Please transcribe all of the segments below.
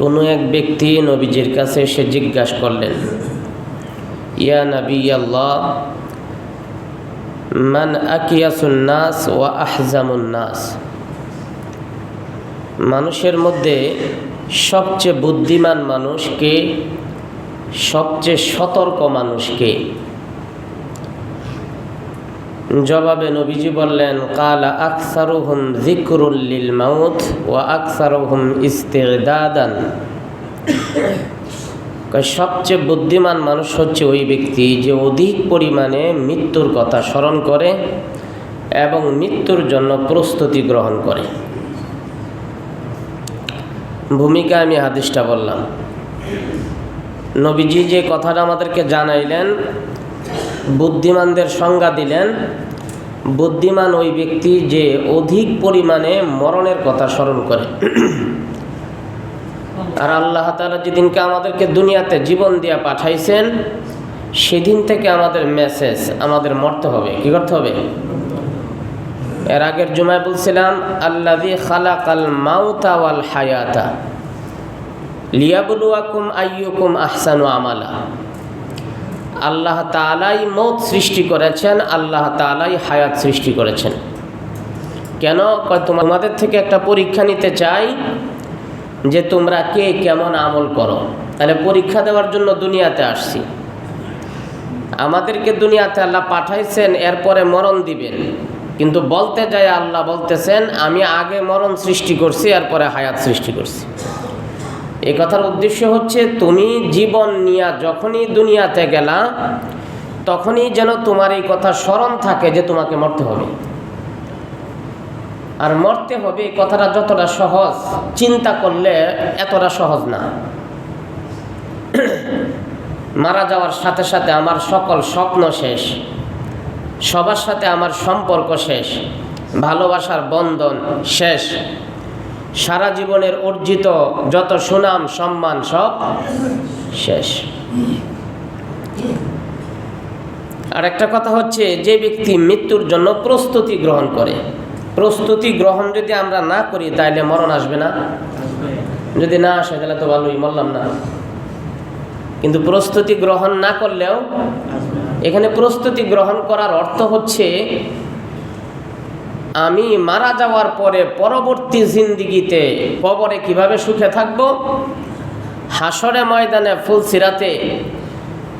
কোনো এক ব্যক্তি নবীজির কাছে এসে জিজ্ঞাসা করলেন, ইয়া নবী আল্লাহ মান আকিয়াসুন্নাস ওয়া আহজামুন্নাস মানুষের মধ্যে সবচেয়ে বুদ্ধিমান মানুষকে, সবচেয়ে সতর্ক মানুষকে জবাবে নবীজি বললেন, কালা আকসারুহুম জিক্রুল্লিল মাউত ওয়া আকসারুহুম ইস্তেদাদান সবচেয়ে বুদ্ধিমান মানুষ হচ্ছে ওই ব্যক্তি যে অধিক পরিমাণে মৃত্যুর কথা স্মরণ করে এবং মৃত্যুর জন্য প্রস্তুতি গ্রহণ করে। ভূমিকা আমি হাদিসটা বললাম। নবীজি যে কথাটা আমাদেরকে জানাইলেন বুদ্ধিমানদের সংজ্ঞা দিলেন, বুদ্ধিমান ওই ব্যক্তি যে অধিক পরিমাণে মরণের কথা স্মরণ করে। আর আল্লাহ তালা যেদিনকে আমাদেরকে দুনিয়াতে জীবন দিয়া পাঠাইছেন, সেদিন থেকে আমাদের মেসেজ আমাদের মরতে হবে। কি করতে হবে? এর আগের জুমায় বলছিলাম আল্লাদি খালাকাল মাউতা ওয়াল হায়াতা লিয়াবুলুয়াকুম আইয়ুকুম আহসানু আমালা। আল্লাহ তালাই মত সৃষ্টি করেছেন, আল্লাহ তালাই হায়াত সৃষ্টি করেছেন। কেন? তোমাদের থেকে একটা পরীক্ষা নিতে চাই যে তোমরা কে কেমন আমল করো। তাহলে পরীক্ষা দেওয়ার জন্য দুনিয়াতে আসছি। আমাদেরকে দুনিয়াতে আল্লাহ পাঠাইছেন, এরপরে মরণ দিবেন। কিন্তু বলতে যায় আল্লাহ বলতেছেন, আমি আগে মরণ সৃষ্টি করছি, এরপরে হায়াত সৃষ্টি করছি। এই কথার উদ্দেশ্য হচ্ছে তুমি জীবন নিয়ে যখনই দুনিয়াতে গেলা, তখনই যেন তোমার এই কথা স্মরণ থাকে যে তোমাকে মরতে হবে। আর মরতে হবে এই কথাটা যতটা সহজ, চিন্তা করলে এতটা সহজ না। মারা যাওয়ার সাথে সাথে আমার সকল স্বপ্ন শেষ, সবার সাথে আমার সম্পর্ক শেষ, ভালোবাসার বন্ধন শেষ। সারা জীবনের অর্জিত যত সুনাম, সম্মান সব শেষ। আর একটা কথা হচ্ছে, যে ব্যক্তি মৃত্যুর জন্য প্রস্তুতি গ্রহণ করে, প্রস্তুতি গ্রহণ যদি আমরা না করি, তাইলে মরণ আসবে না। যদি না আসে তাহলে তো ভালোই, মরলাম না। কিন্তু প্রস্তুতি গ্রহণ না করলেও, এখানে প্রস্তুতি গ্রহণ করার অর্থ হচ্ছে আমি মারা যাওয়ার পরে পরবর্তী জিন্দিগিতে কবরে কীভাবে সুখে থাকব? হাসরে ময়দানে ফুল সিরাতে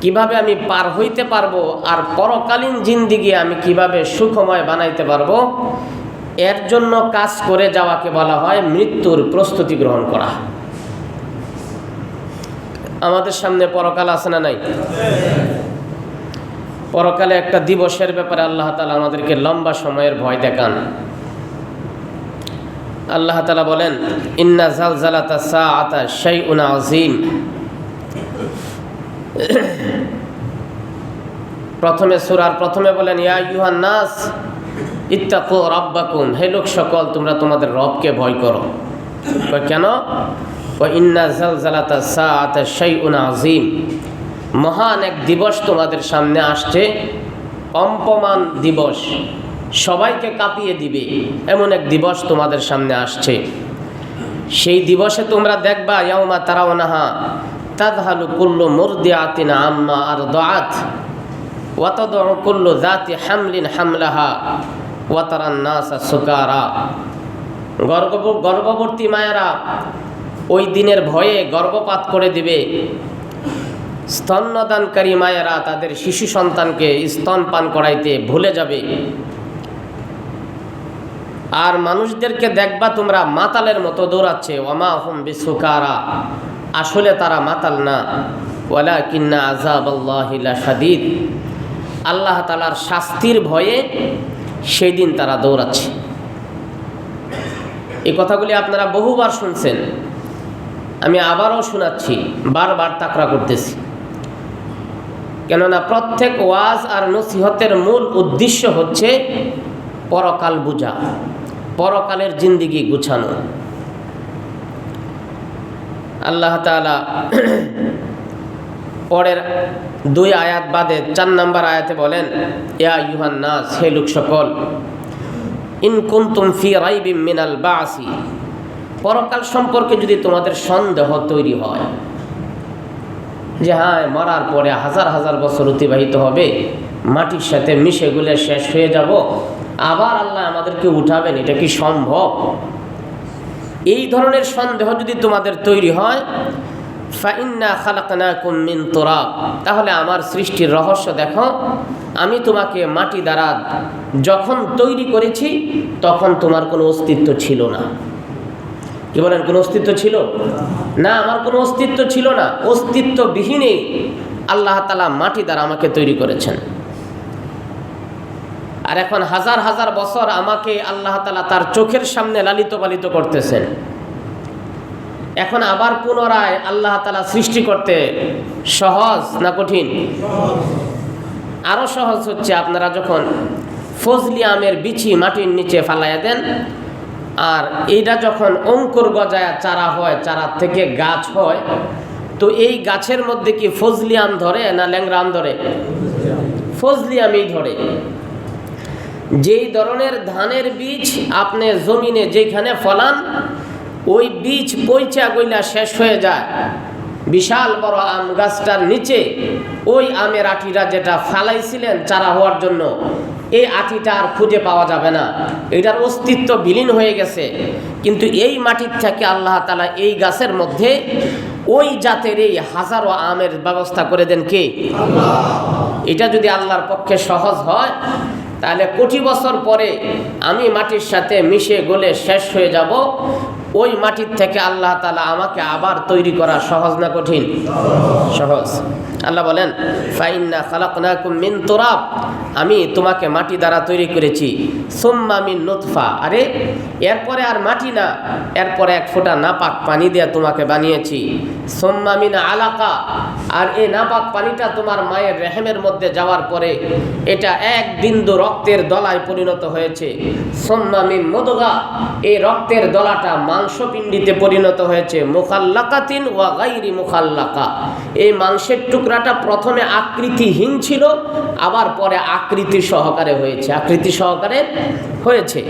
কীভাবে আমি পার হইতে পারব আর পরকালীন জিন্দিগি আমি কীভাবে সুখময় বানাইতে পারব? এর জন্য কাজ করে যাওয়াকে বলা হয় মৃত্যুর প্রস্তুতি গ্রহণ করা। আমাদের সামনে পরকাল আছে না নাই? পরকালে একটা দিবসের ব্যাপারে আল্লাহ তালা আমাদেরকে লম্বা সময়ের ভয় দেখান। আল্লাহ তালা বলেন, ইন্না জালজালাতা সাআতা শাইউন আজিম প্রথমে সুরার প্রথমে বলেন, ইয়া ইউহান নাস, ইত্তাকু রব্বাকুম। হে লোক সকল, তোমরা তোমাদের রবকে ভয় করো। কেন? ইন্না জালজালাতা সাআতা শাইউন আজিম মহান এক দিবস তোমাদের সামনে আসছে। কম্পমান দিবস। সবাইকে কাঁপিয়ে দিবে। এমন এক দিবস তোমাদের সামনে আসছে। সেই দিবসে তোমরা দেখবা, ইয়াউমা তারাওনাহা তাদহালু কুল্লু মুরদিআতিন আম্মা আর দাআত ওয়াতাদউ কুল্লু যাতি হামলিন হামলাহা ওয়াতারান নাসা সুকারা। গর্ভ গর্ভবর্তী মায়েরা ওই দিনের ভয়ে গর্ভপাত করে দিবে। স্তন্যদানকারী মায়েরা তাদের শিশু সন্তানকে স্তন পান করাইতে ভুলে যাবে। আর মানুষদেরকে দেখবা তোমরা মাতালের মতো দৌড়াচ্ছে। ওমা হুম বিশ্বকারা আসলে তারা মাতাল না। ওয়ালা কিন্না আজাব আল্লাহিলা আল্লাহ তালার শাস্তির ভয়ে সেই দিন তারা দৌড়াচ্ছে। এই কথাগুলি আপনারা বহুবার শুনছেন। আমি আবারও শোনাচ্ছি, বারবার তাকরা করতেছি। কেননা প্রত্যেক ওয়াজ আর নসিহতের মূল উদ্দেশ্য হচ্ছে পরকাল বুঝা, পরকালের জিন্দিগি গুছানো। আল্লাহ তালা পরের দুই আয়াত বাদে চার নম্বর আয়াতে বলেন, ইয়া ইউহান নাস, হে লোক সকল, ইন কুন্তুম ফি রাইবিম মিনাল বাসি পরকাল সম্পর্কে যদি তোমাদের সন্দেহ তৈরি হয় যে হ্যাঁ মরার পরে হাজার হাজার বছর অতিবাহিত হবে, মাটির সাথে মিশে গুলে শেষ হয়ে যাব, আবার আল্লাহ আমাদেরকে উঠাবেন, এটা কি সম্ভব? এই ধরনের সন্দেহ যদি তোমাদের তৈরি হয় তাহলে আমার সৃষ্টির রহস্য দেখো, আমি তোমাকে মাটি দ্বারা যখন তৈরি করেছি, তখন তোমার কোনো অস্তিত্ব ছিল না। কি বলেন কোনো অস্তিত্ব ছিল? না, আমার কোনো অস্তিত্ব ছিল না। অস্তিত্ববিহীনেই আল্লাহ তালা মাটি দ্বারা আমাকে তৈরি করেছেন। আর এখন হাজার হাজার বছর আমাকে আল্লাহ তালা তার চোখের সামনে লালিত পালিত করতেছেন। এখন আবার পুনরায় আল্লাহ তালা সৃষ্টি করতে সহজ না কঠিন? আরও সহজ হচ্ছে আপনারা যখন ফজলি আমের বিচি মাটির নিচে ফালাইয়া দেন আর এইটা যখন অঙ্কুর গজায় চারা হয় চারার থেকে গাছ হয়, তো এই গাছের মধ্যে কি ফজলি আম ধরে না ল্যাংরা আম ধরে? ফজলি আমই ধরে। যেই ধরনের ধানের বীজ আপনি জমিনে যেখানে ফলান, ওই বীজ পৈচা গইলা শেষ হয়ে যায়। বিশাল বড় আম গাছটার নিচে ওই আমের আটিটা যেটা ফালাইছিলেন চারা হওয়ার জন্য, এই আটিটা আর খুঁজে পাওয়া যাবে না। এটার অস্তিত্ব বিলীন হয়ে গেছে। কিন্তু এই মাটির থেকে আল্লাহ তালা এই গাছের মধ্যে ওই জাতের এই হাজারো আমের ব্যবস্থা করে দেন কে? এটা যদি আল্লাহর পক্ষে সহজ হয়, তাহলে কোটি বছর পরে আমি মাটির সাথে মিশে গলে শেষ হয়ে যাব। ওই মাটির থেকে আল্লাহ তালা আমাকে আবার তৈরি করা সহজ না কঠিন? সহজ। আল্লাহ বলেন, ফাইন্না খালাকুম মিন তোরাব। আমি তোমাকে মাটি দ্বারা তৈরি করেছি। সোম্মা মিন নুতফা। আরে, এরপরে আর মাটি না। এরপরে এক ফোঁটা নাপাক পানি দিয়ে তোমাকে বানিয়েছি। সোম্মা মিন আলাকা। আর এই নাপাক পানিটা তোমার মায়ের রেহেমের মধ্যে যাওয়ার পরে এটা এক বিন্দু রক্তের দলায় পরিণত হয়েছে। মিন মদগা, এই রক্তের দলাটা মাংসপিণ্ডিতে পরিণত হয়েছে। মুখাল্লাকাতিন ওয়া গাইরি মুখাল্লাকা। এই মাংসের টুকরাটা প্রথমে আকৃতিহীন ছিল, আবার পরে আকৃতি সহকারে হয়েছে। আকৃতি সহকারে হয়েছে।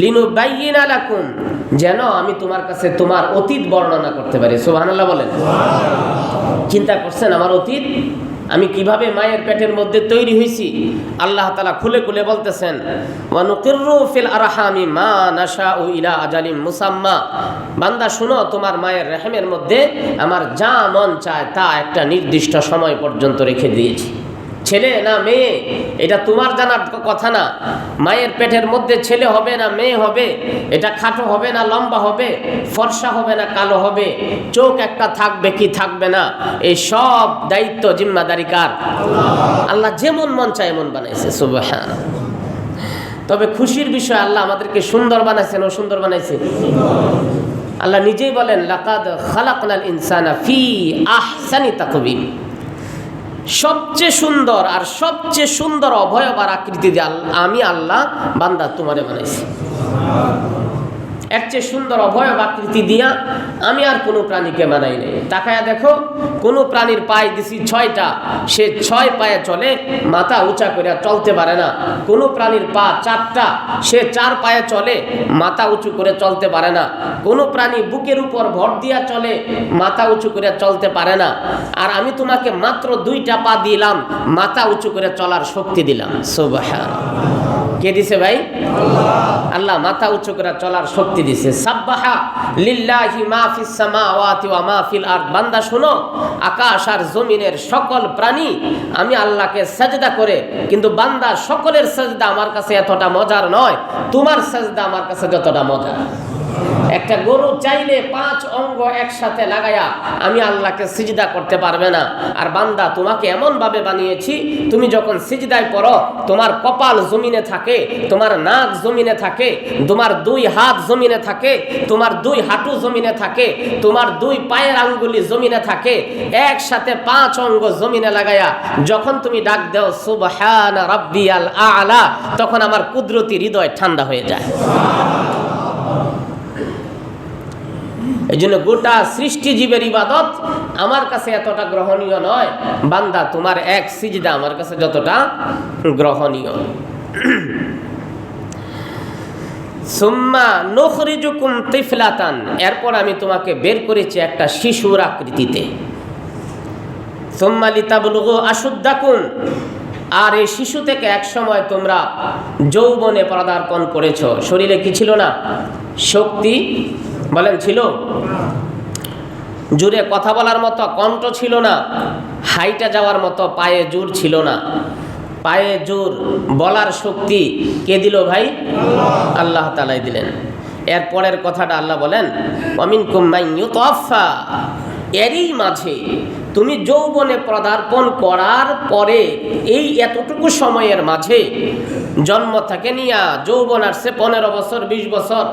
লিনু বাইয়িন আলাকুম যেন আমি তোমার কাছে তোমার অতীত বর্ণনা করতে পারি। সুবহানাল্লাহ বলেন। চিন্তা করছেন আমার অতীত? আমি কীভাবে মায়ের পেটের মধ্যে তৈরি হয়েছি? আল্লাহ তালা খুলে খুলে বলতেছেন মা আজালিম মুসাম্মা। বান্দা, শুনো, তোমার মায়ের রেহেমের মধ্যে আমার যা মন চায় তা একটা নির্দিষ্ট সময় পর্যন্ত রেখে দিয়েছি। ছেলে না মেয়ে, এটা তোমার জানার কথা না। মায়ের পেটের মধ্যে ছেলে হবে না মেয়ে হবে, এটা খাটো হবে না লম্বা হবে, ফর্সা হবে না কালো হবে, চোখ একটা থাকবে কি থাকবে না, এই সব দায়িত্ব জিম্মাদারি কার? আল্লাহ যেমন মন চায় এমন বানাইছে সুবহান তবে খুশির বিষয় আল্লাহ আমাদেরকে সুন্দর বানাইছেন ও সুন্দর বানাইছে। আল্লাহ নিজেই বলেন, লাকাদ খালাকনাল ইনসানা ফি আহসানি তাকবীম সবচেয়ে সুন্দর আর সবচেয়ে সুন্দর অভয়বার আকৃতি দিয়ে আমি আল্লাহ বান্দা তোমারে বানাইছি। এর চেয়ে সুন্দর অভয়ব আকৃতি দিয়া আমি আর কোনো প্রাণীকে মানাই নাই। তাকায়া দেখো, কোনো প্রাণীর পায়ে দিছি ছয়টা। সে ছয় পায়ে চলে, মাথা উঁচা করে চলতে পারে না। কোনো প্রাণীর পা চারটা। সে চার পায়ে চলে, মাথা উঁচু করে চলতে পারে না। কোনো প্রাণী বুকের উপর ভর দিয়া চলে, মাথা উঁচু করে চলতে পারে না। আর আমি তোমাকে মাত্র দুইটা পা দিলাম, মাথা উঁচু করে চলার শক্তি দিলাম। সুবহান কে দিছে ভাই? আল্লাহ মাথা উঁচু করে চলার শক্তি দিছে। সাব্বাহা লিল্লাহি মা ফিস সামাওয়াতি ওয়া মা ফিল আরদ। বান্দা, শোনো, আকাশ আর জমিনের সকল প্রাণী আমি আল্লাহকে সাজদা করে, কিন্তু বান্দা সকলের সাজদা আমার কাছে এতটা মজার নয়। তোমার সাজদা আমার কাছে যতটা মজার। একটা গরু চাইলে পাঁচ অঙ্গ একসাথে লাগায়া আমি আল্লাহকে সিজদা করতে পারবে না। আর বান্দা, তোমাকে এমন ভাবে বানিয়েছি, তুমি যখন সিজদায় পড়ো, তোমার কপাল জমিনে থাকে, তোমার নাক জমিনে থাকে, তোমার দুই হাত জমিনে থাকে, তোমার দুই হাঁটু জমিনে থাকে, তোমার দুই পায়ের আঙ্গুলি জমিনে থাকে, একসাথে পাঁচ অঙ্গ জমিনে লাগায়া যখন তুমি ডাক দেও, সুবহান রাব্বিয়াল আলা তখন আমার কুদরতি হৃদয় ঠান্ডা হয়ে যায়। এই জন্য গোটা সৃষ্টিজীবের ইবাদত আমার কাছে এতটা গ্রহণীয় নয়। বান্দা, তোমার এক সিজদা আমার কাছে যতটা গ্রহণীয়। সুম্মা নখরিজুকুম তিফলাতান। এরপর আমি তোমাকে বের করেছি একটা শিশুর আকৃতিতে। সুম্মা লিতাবলুগু আশুদ্দাকুম। আর এই শিশু থেকে এক সময় তোমরা যৌবনে পদার্পণ করেছ। শরীরে কি ছিল না? শক্তি বলেন, ছিল? জুড়ে কথা বলার মতো, কণ্ঠ ছিল না, হাইটা যাওয়ার মতো, পায়ে জোর ছিল না। পায়ে জোর বলার শক্তি কে দিল ভাই? আল্লাহ তালাই দিলেন। এর পরের কথাটা আল্লাহ বলেন অমিন কুম্মাইয়ুতফা এরই মাঝে তুমি যৌবনে পদার্পণ করার পরে এই এতটুকু সময়ের মাঝে জন্ম থেকে নিয়া যৌবন আসছে পনেরো বছর, বিশ বছর।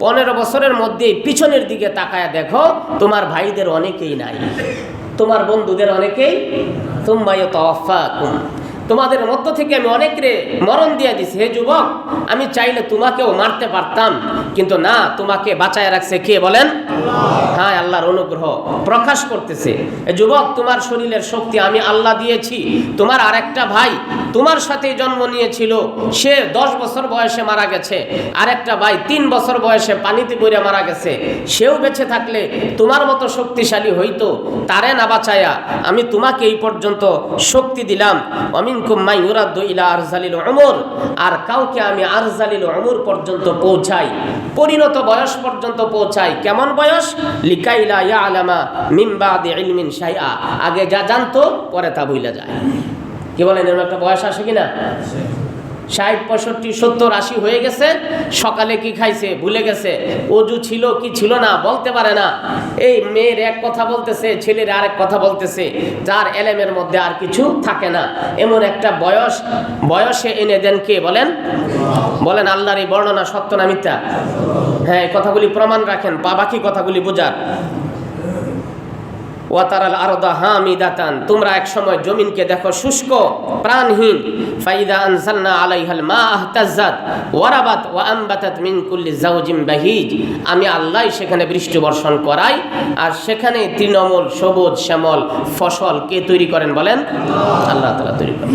পনেরো বছরের মধ্যে পিছনের দিকে তাকায় দেখো, তোমার ভাইদের অনেকেই নাই। তোমার বন্ধুদের অনেকেই তুম্বাই তফা তোমাদের মধ্য থেকে আমি অনেকরে মরণ দিয়ে দিছি। হে যুবক আমি চাইলে তোমাকেও মারতে পারতাম কিন্তু না তোমাকে বাঁচায় রাখছে কে বলেন? হ্যাঁ আল্লাহর অনুগ্রহ প্রকাশ করতেছে। যুবক তোমার শরীরের শক্তি আমি আল্লাহ দিয়েছি। তোমার আরেকটা ভাই তোমার সাথে জন্ম নিয়েছিল। সে দশ বছর বয়সে মারা গেছে। আরেকটা ভাই তিন বছর বয়সে পানিতে পড়ে মারা গেছে। সেও বেঁচে থাকলে তোমার মতো শক্তিশালী হইতো। তারে না বাঁচায়া আমি তোমাকে এই পর্যন্ত শক্তি দিলাম। অমিনকুম মাই ইউরাদ্দু ইলা আরজালিল আর কাউকে আমি আরজালিল পর্যন্ত পৌঁছাই, পরিণত বয়স পর্যন্ত পৌঁছাই, কেমন বয়স? লিকাইলা ইয়া আলামা মিম্বাদি ইলমিন শাইআ, আগে যা জানতো পরে তা ভুলে যায়। কি বলেন, এরকম একটা বয়স আসে কিনা? ষাট, পঁয়ষট্টি, সত্তর, আশি হয়ে গেছে। সকালে কি খাইছে? ভুলে গেছে। অজু ছিল কি ছিল না? বলতে পারে না। এই মেয়ের এক কথা বলতেছে, ছেলের আরেক কথা বলতেছে। যার এলেমের মধ্যে আর কিছু থাকে না। এমন একটা বয়স, বয়সে এনে দেন কে বলেন? বলেন আল্লাহর এই বর্ণনা সত্য না মিথ্যা? হ্যাঁ কথাগুলি প্রমাণ রাখেন। বা বাকি কথাগুলি বোঝার। ওয়াতারাল আরদা হামিদাতান, তোমরা এক সময় জমিনকে দেখো শুষ্ক, প্রাণহীন। ফাইদা আনসালনা আলাইহাল মা আহতাজ্জাত ওয়ারাবাত ওয়া আমবাতাত মিন কুল্লি জাওজিম বাহিজ। আমি আল্লাহ সেখানে বৃষ্টি বর্ষণ করাই, আর সেখানে তৃণমূল, সবুজ, শ্যামল ফসল কে তৈরি করেন বলেন? আল্লাহ তাআলা তৈরি করেন।